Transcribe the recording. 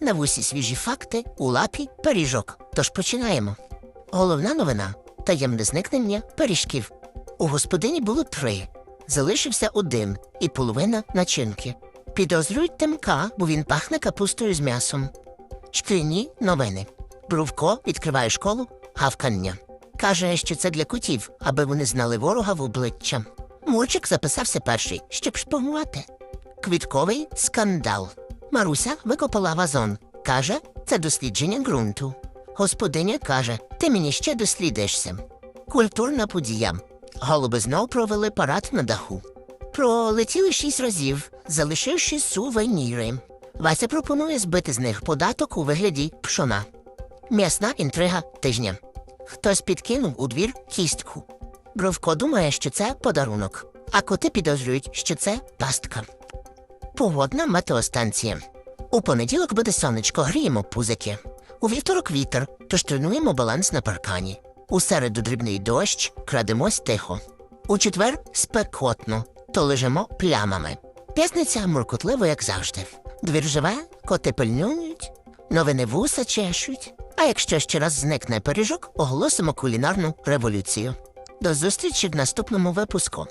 на вусі свіжі факти, у лапі пиріжок. Тож починаємо. Головна новина таємне зникнення пиріжків. У господині було три. Залишився один і половина начинки. Підозрюють Тимка, бо він пахне капустою з м'ясом. Шкільні новини. Бровко відкриває школу гавкання. Каже, що це для котів, аби вони знали ворога в обличчя. Мурчик записався перший, щоб шпигувати. Квітковий скандал. Маруся викопала вазон. Каже, це дослідження ґрунту. Господиня каже, ти мені ще дослідишся. Культурна подія. Голуби знов провели парад на даху. Пролетіли шість разів, залишивши сувеніри. Вася пропонує збити з них податок у вигляді пшона. М'ясна інтрига тижня. Хтось підкинув у двір кістку. Бровко думає, що це подарунок, а коти підозрюють, що це пастка. Погодна метеостанція. У понеділок буде сонечко, гріємо пузики. У вівторок вітер, тож тренуємо баланс на паркані. У середу дрібний дощ, крадемось тихо. У четвер спекотно, то лежимо плямами. П'ятниця муркотливо, як завжди. Двір живе, коти пильнують, новини вуса чешуть. А якщо ще раз зникне пиріжок, оголосимо кулінарну революцію. До зустрічі в наступному випуску.